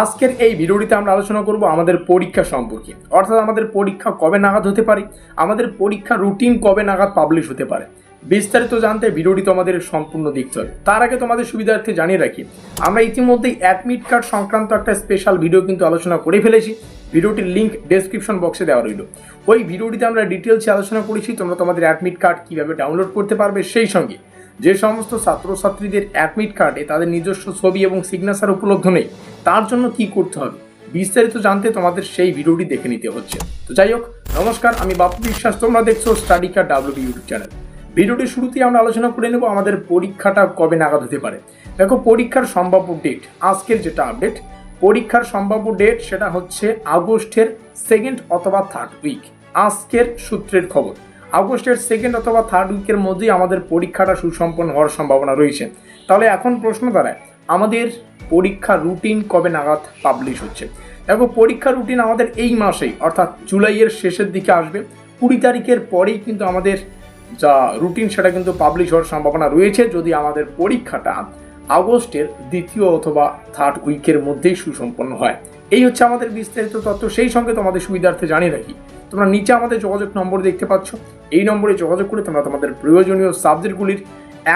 আজকের এই ভিডিওটিতে আমরা আলোচনা করব আমাদের পরীক্ষা সম্পর্কে। অর্থাৎ আমাদের পরীক্ষা কবে নাগাদ হতে পারে? আমাদের পরীক্ষা রুটিন কবে নাগাদ পাবলিশ হতে পারে? বিস্তারিত জানতে ভিডিওটি তোমাদের সম্পূর্ণ দেখতে হবে। তার আগে তোমাদের সুবিধার্থে জানিয়ে রাখি, আমরা ইতিমধ্যেই অ্যাডমিট কার্ড সংক্রান্ত একটা স্পেশাল ভিডিও কিন্তু আলোচনা করে ফেলেছি। ভিডিওটির লিঙ্ক ডেসক্রিপশন বক্সে দেওয়া রইল। ওই ভিডিওটিতে আমরা ডিটেলসে আলোচনা করেছি, তোমরা তোমাদের অ্যাডমিট কার্ড কীভাবে ডাউনলোড করতে পারবে সেই সঙ্গে। যে সমস্ত ছাত্রছাত্রীদের অ্যাডমিট কার্ডে তাদের নিজস্ব ছবি এবং সিগনেচার উপলব্ধ নেই, তার জন্য কি করতে হবে? বিস্তারিত জানতে তোমাদের সেই ভিডিওটি দেখে নিতে হচ্ছে। তো যাই হোক, নমস্কার, আমি বাপু বিশ্বাস, তোমরা দেখছ study card W YouTube channel ভিডিওটির শুরুতেই আমরা আলোচনা করে নেব আমাদের পরীক্ষাটা কবে নাগাদ হতে পারে। দেখো, পরীক্ষার সম্ভাব্য ডেট আজকের যেটা আপডেট পরীক্ষার সম্ভাব্য ডেট সেটা হচ্ছে আগস্টের সেকেন্ড অথবা থার্ড উইক আজকের সূত্রের খবর। আগস্টের সেকেন্ড অথবা থার্ড উইকের মধ্যেই আমাদের পরীক্ষাটা সুসম্পন্ন হওয়ার সম্ভাবনা রয়েছে। তাহলে এখন প্রশ্ন দাঁড়ায়, আমাদের পরীক্ষা রুটিন কবে নাগাদ পাবলিশ হচ্ছে? দেখো, পরীক্ষা রুটিন আমাদের এই মাসেই, অর্থাৎ জুলাইয়ের শেষের দিকে আসবে। কুড়ি তারিখের পরেই কিন্তু আমাদের যা রুটিন সেটা কিন্তু পাবলিশ হওয়ার সম্ভাবনা রয়েছে। যদি আমাদের পরীক্ষাটা আগস্টের দ্বিতীয় অথবা থার্ড উইকের মধ্যেই সুসম্পন্ন হয়। এই হচ্ছে আমাদের বিস্তারিত তথ্য। সেই সঙ্গে তোমাদের সুবিধার্থে জানিয়ে রাখি তোমরা নিচে আমাদের যোগাযোগ নম্বর দেখতে পাচ্ছ। এই নম্বরে যোগাযোগ করে তোমরা তোমাদের প্রয়োজনীয় সাবজেক্টগুলির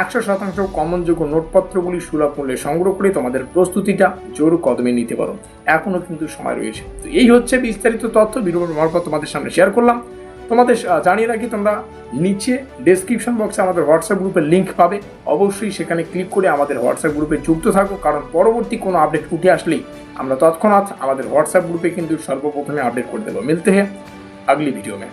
একশো শতাংশ কমনযোগ্য নোটপত্রগুলি সুলভ মূল্যে সংগ্রহ করে তোমাদের প্রস্তুতিটা জোর কদমে নিতে পারো। এখনও কিন্তু সময় রয়েছে। তো এই হচ্ছে বিস্তারিত তথ্য ভিডিওর মারফত তোমাদের সামনে শেয়ার করলাম। তোমাদের জানিয়ে রাখি তোমরা নিচে ডেসক্রিপশন বক্সে আমাদের হোয়াটসঅ্যাপ গ্রুপের লিঙ্ক পাবে। অবশ্যই সেখানে ক্লিক করে আমাদের হোয়াটসঅ্যাপ গ্রুপে যুক্ত থাকো, কারণ পরবর্তী কোনো আপডেট উঠে আসলেই আমরা তৎক্ষণাৎ আমাদের হোয়াটসঅ্যাপ গ্রুপে কিন্তু সর্বপ্রথমে আপডেট করে দেবো। মিলতে হ্যাঁ अगली वीडियो में।